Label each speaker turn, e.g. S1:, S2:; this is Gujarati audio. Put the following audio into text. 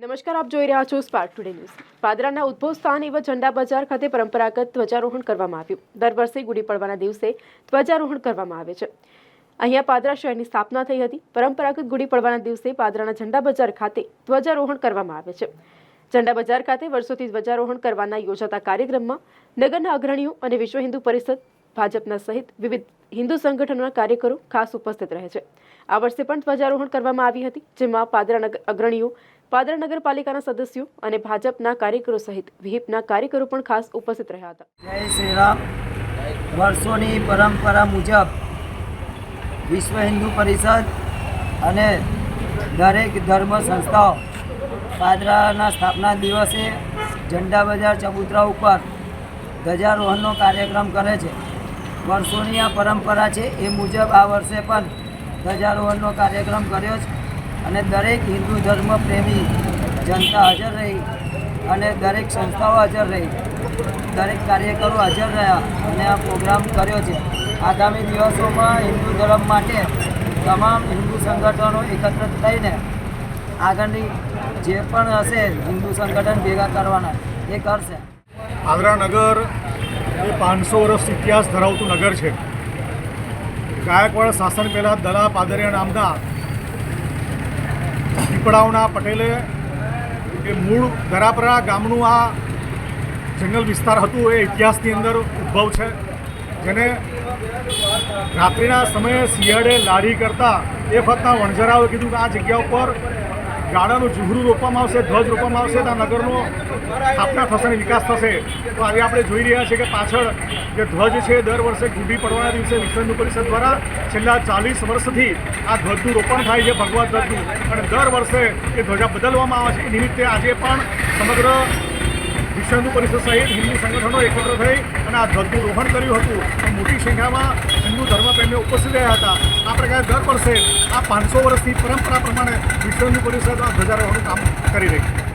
S1: નમસ્કાર, આપ જોઈ રહ્યા છો સ્પાર્ક ટુડે ન્યૂઝ પાદરાના ઉદ્ભવ સ્થાન એવા ઝંડા બજાર ખાતે પરંપરાગત ધ્વજારોહણ કરવામાં આવ્યું. દર વર્ષે ગુડી પડવાના દિવસે ધ્વજારોહણ કરવામાં આવે છે. અહીંયા પાદરા શહેરની સ્થાપના થઈ હતી. પરંપરાગત ગુડી પડવાના દિવસે પાદરાના ઝંડા બજાર ખાતે ધ્વજારોહણ કરવામાં આવે છે. ઝંડા બજાર ખાતે વર્ષોથી ધ્વજારોહણ કરવાના યોજાતા કાર્યક્રમમાં નગરના અગ્રણીઓ અને વિશ્વ હિન્દુ પરિષદ ભાજપના સહિત વિવિધ હિન્દુ સંગઠનોના કાર્યકરો ખાસ ઉપસ્થિત રહે છે. આ વર્ષે પણ ધ્વજારોહણ કરવામાં આવી હતી, જેમાં પાદરા અગ્રણીઓ, પાદરા નગરપાલિકાના સદસ્યો અને ભાજપના કાર્યકરો સહિત વિહિપના કાર્યકરો પણ ખાસ ઉપસ્થિત રહ્યા હતા.
S2: જય શ્રી રામ. વર્ષોની પરંપરા મુજબ વિશ્વ હિન્દુ પરિષદ અને દરેક ધર્મ સંસ્થાઓ પાદરાના સ્થાપના દિવસે ઝંડા બજાર ચબૂતરા ઉપર ધ્વજારોહણનો કાર્યક્રમ કરે છે. વર્ષોની આ પરંપરા છે એ મુજબ આ વર્ષે પણ ધ્વજારોહણનો કાર્યક્રમ કર્યો છે અને દરેક હિન્દુ ધર્મ પ્રેમી જનતા હાજર રહી અને દરેક સંસ્થાઓ હાજર રહી, દરેક કાર્યકરો હાજર રહ્યા અને આ પ્રોગ્રામ કર્યો છે. આગામી દિવસોમાં હિન્દુ ધર્મ માટે તમામ હિન્દુ સંગઠનો એકત્રિત થઈને આગળની જે પણ હશે હિન્દુ સંગઠન ભેગા કરવાના, એ કરશે.
S3: આગ્રા નગર એ પાંચસો વર્ષ ઇતિહાસ ધરાવતું નગર છે. ગાયકવાડ શાસન પહેલાં દલા પાદરિયા નામના પીપળાવના પટેલે એ મૂળ દરાપરા ગામનું આ જંગલ વિસ્તાર હતું, એ ઇતિહાસની અંદર ઉદ્ભવ છે. જેને રાત્રિના સમયે શિયાળે લારી કરતા એ વખતના વણઝરાઓએ કીધું કે આ જગ્યા ઉપર ગાડાનું જુહરું રોપવામાં આવશે, ધ્વજ રોપવામાં આવશે આ નગરનો સ્થાપના થશે અને વિકાસ થશે. તો આજે આપણે જોઈ રહ્યા છીએ કે પાછળ જે ધ્વજ છે, દર વર્ષે ગુડી પડવાના દિવસે વિશ્વ હિન્દુ પરિષદ દ્વારા છેલ્લા ચાલીસ વર્ષથી આ ધ્વજનું રોપણ થાય છે, ભગવાન ધ્વજનું. અને દર વર્ષે એ ધ્વજા બદલવામાં આવે છે. એ નિમિત્તે આજે પણ સમગ્ર વિશ્વ પરિષદ સહિત હિન્દુ સંગઠનો એકત્ર થઈ અને આ ધ્વજનું રોહણ કર્યું હતું. મોટી સંખ્યામાં હિન્દુ ધર્મપ્રેમીઓ ઉપસ્થિત રહ્યા હતા. આ પ્રકારે દર વર્ષે આ પાંચસો વર્ષની પરંપરા પ્રમાણે વિશ્વ હિન્દુ પરિષદ આ ધ્વજારોહણનું કામ કરી રહી છે.